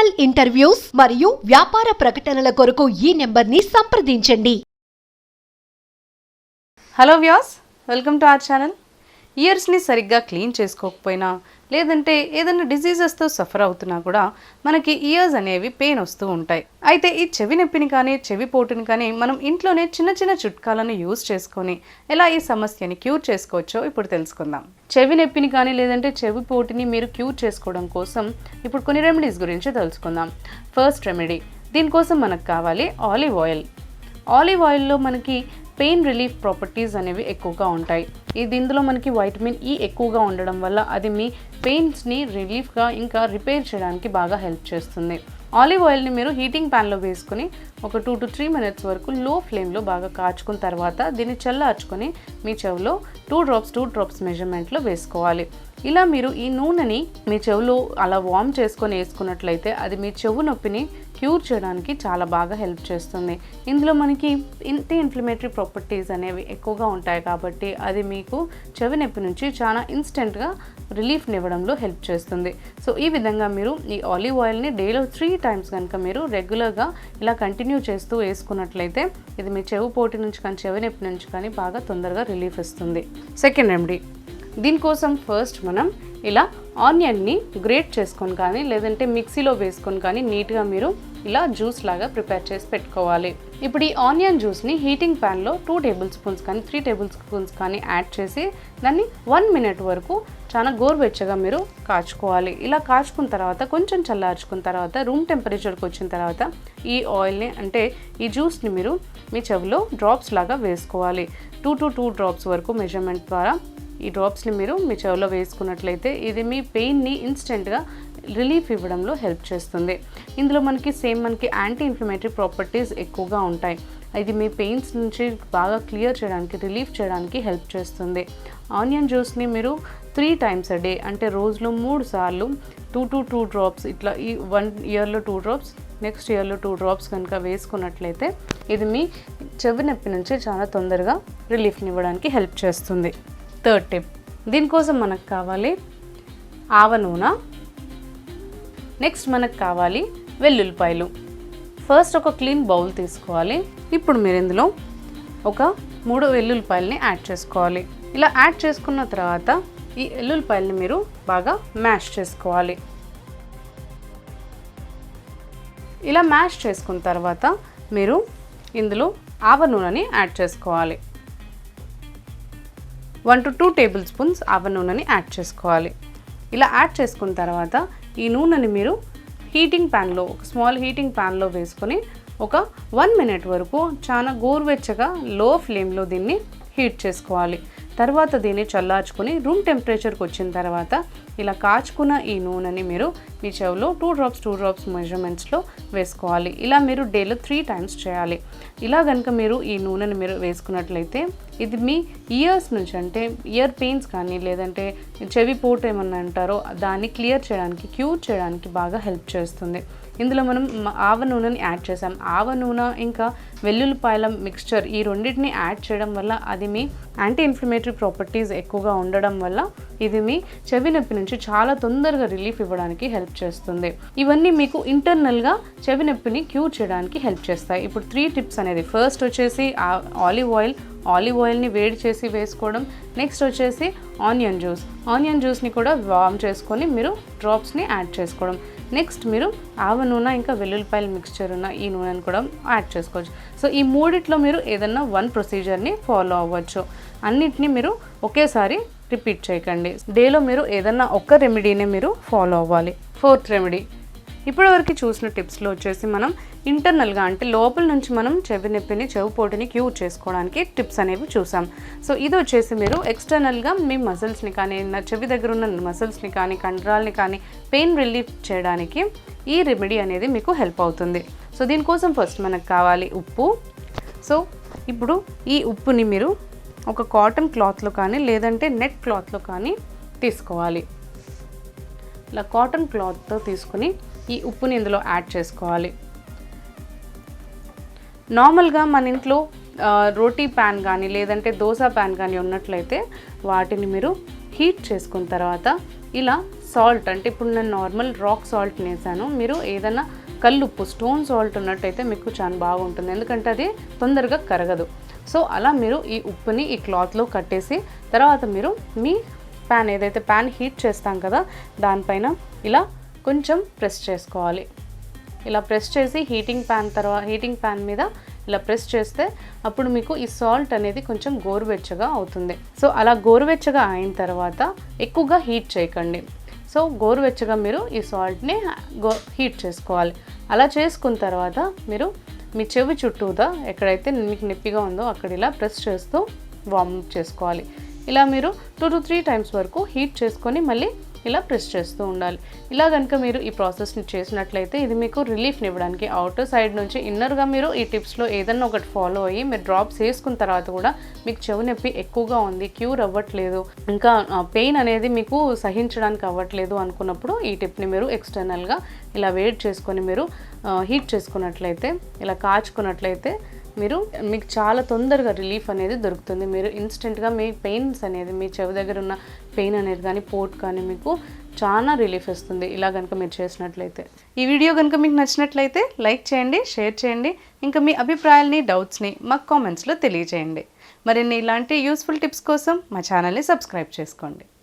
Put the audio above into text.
Professional interviews మరియు వ్యాపార ప్రకటనల కొరకు ఈ నెంబర్ని సంప్రదించండి. Hello viewers welcome to our channel ఇయర్స్ని సరిగ్గా క్లీన్ చేసుకోకపోయినా లేదంటే ఏదైనా డిసీజెస్తో సఫర్ అవుతున్నా కూడా మనకి ఇయర్స్ అనేవి పెయిన్ వస్తూ ఉంటాయి. అయితే ఈ చెవి నొప్పిని కానీ చెవి పోటుని కానీ మనం ఇంట్లోనే చిన్న చిన్న చిట్కాలను యూజ్ చేసుకొని ఎలా ఈ సమస్యని క్యూర్ చేసుకోవచ్చో ఇప్పుడు తెలుసుకుందాం. చెవి నొప్పిని కానీ లేదంటే చెవి పోటుని మీరు క్యూర్ చేసుకోవడం కోసం ఇప్పుడు కొన్ని రెమెడీస్ గురించి తెలుసుకుందాం. ఫస్ట్ రెమెడీ దీనికోసం మనకు కావాలి ఆలివ్ ఆయిల్ ఆలివ్ ఆయిల్లో మనకి పెయిన్ రిలీఫ్ ప్రాపర్టీస్ అనేవి ఎక్కువగా ఉంటాయి. ఇది ఇందులో మనకి వైటమిన్ ఈ ఎక్కువగా ఉండడం వల్ల అది మీ పెయిన్స్ని రిలీఫ్గా ఇంకా రిపేర్ చేయడానికి బాగా హెల్ప్ చేస్తుంది. ఆలివ్ ఆయిల్ని మీరు హీటింగ్ ప్యాన్లో వేసుకుని ఒక టూ టు త్రీ మినిట్స్ వరకు లో ఫ్లేమ్లో బాగా కాచుకున్న తర్వాత దీన్ని చల్లార్చుకొని మీ చెవిలో టూ డ్రాప్స్ టూ డ్రాప్స్ మెజర్మెంట్లో వేసుకోవాలి. ఇలా మీరు ఈ నూనెని మీ చెవిలో అలా వార్మ్ చేసుకొని వేసుకున్నట్లయితే అది మీ చెవు నొప్పిని క్యూర్ చేయడానికి చాలా బాగా హెల్ప్ చేస్తుంది. ఇందులో మనకి ఇంటి ఇన్ఫ్లమేటరీ ప్రాపర్టీస్ అనేవి ఎక్కువగా ఉంటాయి కాబట్టి అది మీకు చెవి నొప్పి నుంచి చాలా ఇన్స్టెంట్గా రిలీఫ్ని ఇవ్వడంలో హెల్ప్ చేస్తుంది. సో ఈ విధంగా మీరు ఈ ఆలివ్ ఆయిల్ని డేలో త్రీ టైమ్స్ కనుక మీరు రెగ్యులర్గా ఇలా కంటిన్యూ చేస్తూ వేసుకున్నట్లయితే ఇది మీ చెవు పోటీ నుంచి కానీ చెవి నొప్పి నుంచి కానీ బాగా తొందరగా రిలీఫ్ ఇస్తుంది. సెకండ్ రెమెడీ దీనికోసం ఫస్ట్ మనం ఇలా ఆనియన్ని గ్రేట్ చేసుకొని కానీ లేదంటే మిక్సీలో వేసుకొని కానీ నీట్గా మీరు ఇలా జ్యూస్ లాగా ప్రిపేర్ చేసి పెట్టుకోవాలి. ఇప్పుడు ఈ ఆనియన్ జ్యూస్ని హీటింగ్ ప్యాన్లో టూ టేబుల్ స్పూన్స్ కానీ త్రీ టేబుల్ స్పూన్స్ కానీ యాడ్ చేసి దాన్ని వన్ మినిట్ వరకు చాలా గోరువెచ్చగా మీరు కాచుకోవాలి. ఇలా కాచుకున్న తర్వాత కొంచెం చల్లార్చుకున్న తర్వాత రూమ్ టెంపరేచర్కి వచ్చిన తర్వాత ఈ ఆయిల్ని అంటే ఈ జ్యూస్ని మీరు మీ చెవిలో డ్రాప్స్ లాగా వేసుకోవాలి. టూ టు టూ డ్రాప్స్ వరకు మెజర్మెంట్ ద్వారా ఈ డ్రాప్స్ని మీరు మీ చెవిలో వేసుకున్నట్లయితే ఇది మీ పెయిన్ని ఇన్స్టెంట్గా రిలీఫ్ ఇవ్వడంలో హెల్ప్ చేస్తుంది. ఇందులో మనకి సేమ్ మనకి యాంటీ ఇన్ఫ్లమేటరీ ప్రాపర్టీస్ ఎక్కువగా ఉంటాయి. ఇది మీ పెయిన్స్ నుంచి బాగా క్లియర్ చేయడానికి రిలీఫ్ చేయడానికి హెల్ప్ చేస్తుంది. ఆనియన్ జ్యూస్ని మీరు త్రీ టైమ్స్ అ డే అంటే రోజులో మూడు సార్లు టూ టు టూ డ్రాప్స్ ఇట్లా ఈ వన్ ఇయర్లో టూ డ్రాప్స్ నెక్స్ట్ ఇయర్లో టూ డ్రాప్స్ కనుక వేసుకున్నట్లయితే ఇది మీ చెవి నొప్పి నుంచి చాలా తొందరగా రిలీఫ్ని ఇవ్వడానికి హెల్ప్ చేస్తుంది. Third tip. దీనికోసం మనకు కావాలి ఆవ నూనె. నెక్స్ట్ మనకు కావాలి వెల్లుల్లిపాయలు. ఫస్ట్ ఒక క్లీన్ బౌల్ తీసుకోవాలి. ఇప్పుడు మీరు ఇందులో ఒక మూడు వెల్లుల్లిపాయలని యాడ్ చేసుకోవాలి. ఇలా యాడ్ చేసుకున్న తర్వాత ఈ వెల్లుల్లిపాయలని మీరు బాగా మ్యాష్ చేసుకోవాలి. ఇలా మ్యాష్ చేసుకున్న తర్వాత మీరు ఇందులో ఆవ నూనెని యాడ్ చేసుకోవాలి. One to two tablespoons ఆవ నూనెని యాడ్ చేసుకోవాలి. ఇలా యాడ్ చేసుకున్న తర్వాత ఈ నూనెని మీరు హీటింగ్ ప్యాన్లో ఒక స్మాల్ హీటింగ్ ప్యాన్లో వేసుకొని ఒక వన్ మినిట్ వరకు చాలా గోరువెచ్చగా లో ఫ్లేమ్లో దీన్ని హీట్ చేసుకోవాలి. తర్వాత దీన్ని చల్లార్చుకొని రూమ్ టెంపరేచర్కి వచ్చిన తర్వాత ఇలా కాచుకున్న ఈ నూనెని మీరు మీ చెవిలో టూ డ్రాప్స్ టూ డ్రాప్స్ మెజర్మెంట్స్లో వేసుకోవాలి. ఇలా మీరు డేలో త్రీ టైమ్స్ చేయాలి. ఇలా కనుక మీరు ఈ నూనెని మీరు వేసుకున్నట్లయితే ఇది మీ ఇయర్స్ నుంచి అంటే ఇయర్ పెయిన్స్ కానీ లేదంటే చెవి పోటు ఏమన్నా అంటారో దాన్ని క్లియర్ చేయడానికి క్యూర్ చేయడానికి బాగా హెల్ప్ చేస్తుంది. ఇందులో మనం ఆవ నూనెని యాడ్ చేసాం ఆవ నూనె ఇంకా వెల్లుల్లిపాయల మిక్స్చర్ ఈ రెండింటిని యాడ్ చేయడం వల్ల అది మీ యాంటీ ఇన్ఫ్లమేటరీ ప్రాపర్టీస్ ఎక్కువగా ఉండడం వల్ల ఇది మీ చెవి నొప్పి నుంచి చాలా తొందరగా రిలీఫ్ ఇవ్వడానికి హెల్ప్ చేస్తుంది. ఇవన్నీ మీకు ఇంటర్నల్గా చెవి నొప్పిని క్యూర్ చేయడానికి హెల్ప్ చేస్తాయి. ఇప్పుడు త్రీ టిప్స్ అనేది. ఫస్ట్ వచ్చేసి ఆలివ్ ఆయిల్ ఆలివ్ ఆయిల్ని వేడి చేసి వేసుకోవడం. నెక్స్ట్ వచ్చేసి ఆనియన్ జ్యూస్ ఆనియన్ జ్యూస్ని కూడా వార్మ్ చేసుకొని మీరు డ్రాప్స్ని యాడ్ చేసుకోవడం. నెక్స్ట్ మీరు ఆవ నూనె ఇంకా వెల్లుల్లిపాయల మిక్స్చర్ ఉన్న ఈ నూనెను కూడా యాడ్ చేసుకోవచ్చు. సో ఈ మూడిట్లో మీరు ఏదన్నా వన్ ప్రొసీజర్ని ఫాలో అవ్వచ్చు. అన్నిటినీ మీరు ఒకేసారి రిపీట్ చేయకండి. డేలో మీరు ఏదన్నా ఒక్క రెమెడీనే మీరు ఫాలో అవ్వాలి. ఫోర్త్ రెమెడీ ఇప్పటివరకు చూసిన టిప్స్లో వచ్చేసి మనం ఇంటర్నల్గా అంటే లోపల నుంచి మనం చెవి నొప్పిని చెవి పోటుని క్యూర్ చేసుకోవడానికి టిప్స్ అనేవి చూసాం. సో ఇది వచ్చేసి మీరు ఎక్స్టర్నల్గా మీ మసిల్స్ని కానీ నా చెవి దగ్గర ఉన్న మసిల్స్ని కానీ కండరాల్ని కానీ పెయిన్ రిలీఫ్ చేయడానికి ఈ రెమెడీ అనేది మీకు హెల్ప్ అవుతుంది. సో దీనికోసం ఫస్ట్ మనకు కావాలి ఉప్పు. సో ఇప్పుడు ఈ ఉప్పుని మీరు ఒక కాటన్ క్లాత్లో కానీ లేదంటే నెట్ క్లాత్లో కానీ తీసుకోవాలి. ఇలా కాటన్ క్లాత్తో తీసుకుని ఈ ఉప్పుని ఇందులో యాడ్ చేసుకోవాలి. నార్మల్గా మన ఇంట్లో రోటీ ప్యాన్ కానీ లేదంటే దోశ ప్యాన్ కానీ ఉన్నట్లయితే వాటిని మీరు హీట్ చేసుకున్న తర్వాత ఇలా సాల్ట్ అంటే ఇప్పుడు నేను నార్మల్ రాక్ సాల్ట్ వేసాను మీరు ఏదైనా కల్లుప్పు స్టోన్ సాల్ట్ ఉన్నట్టయితే మీకు చాలా బాగుంటుంది. ఎందుకంటే అది తొందరగా కరగదు. సో అలా మీరు ఈ ఉప్పుని ఈ క్లాత్లో కట్టేసి తర్వాత మీరు మీ ప్యాన్ ఏదైతే ప్యాన్ హీట్ చేస్తాం కదా దానిపైన ఇలా కొంచెం ప్రెస్ చేసుకోవాలి. ఇలా ప్రెస్ చేసి హీటింగ్ ప్యాన్ తర్వాత హీటింగ్ ప్యాన్ మీద ఇలా ప్రెస్ చేస్తే అప్పుడు మీకు ఈ సాల్ట్ అనేది కొంచెం గోరువెచ్చగా అవుతుంది. సో అలా గోరువెచ్చగా అయిన తర్వాత ఎక్కువగా హీట్ చేయకండి. సో గోరువెచ్చగా మీరు ఈ సాల్ట్ని గో హీట్ చేసుకోవాలి. అలా చేసుకున్న తర్వాత మీరు మీ చెవి చుట్టూదా ఎక్కడైతే మీకు నొప్పిగా ఉందో అక్కడ ఇలా ప్రెస్ చేస్తూ వార్మ్ చేసుకోవాలి. ఇలా మీరు టూ టు త్రీ టైమ్స్ వరకు హీట్ చేసుకొని మళ్ళీ ఇలా ప్రెస్ చేస్తూ ఉండాలి. ఇలా కనుక మీరు ఈ ప్రాసెస్ని చేసినట్లయితే ఇది మీకు రిలీఫ్ని ఇవ్వడానికి అవుటర్ సైడ్ నుంచి ఇన్నర్గా మీరు ఈ టిప్స్లో ఏదన్నా ఒకటి ఫాలో అయ్యి మీరు డ్రాప్స్ వేసుకున్న తర్వాత కూడా మీకు చెవి నొప్పి ఎక్కువగా ఉంది క్యూర్ అవ్వట్లేదు ఇంకా పెయిన్ అనేది మీకు సహించడానికి అవ్వట్లేదు అనుకున్నప్పుడు ఈ టిప్ని మీరు ఎక్స్టర్నల్గా ఇలా వేడి చేసుకొని మీరు హీట్ చేసుకున్నట్లయితే ఇలా కాచుకున్నట్లయితే మీరు మీకు చాలా తొందరగా రిలీఫ్ అనేది దొరుకుతుంది. మీరు ఇన్స్టెంట్గా మీ పెయిన్స్ అనేది మీ చెవి దగ్గర ఉన్న పెయిన్ అనేది కానీ పోట్ కానీ మీకు చాలా రిలీఫ్ ఇస్తుంది. ఇలా కనుక మీరు చేసినట్లయితే. ఈ వీడియో కనుక మీకు నచ్చినట్లయితే లైక్ చేయండి షేర్ చేయండి. ఇంకా మీ అభిప్రాయాల్ని డౌట్స్ని మాకు కామెంట్స్లో తెలియజేయండి. మరిన్ని ఇలాంటి యూస్ఫుల్ టిప్స్ కోసం మా ఛానల్ని సబ్స్క్రైబ్ చేసుకోండి.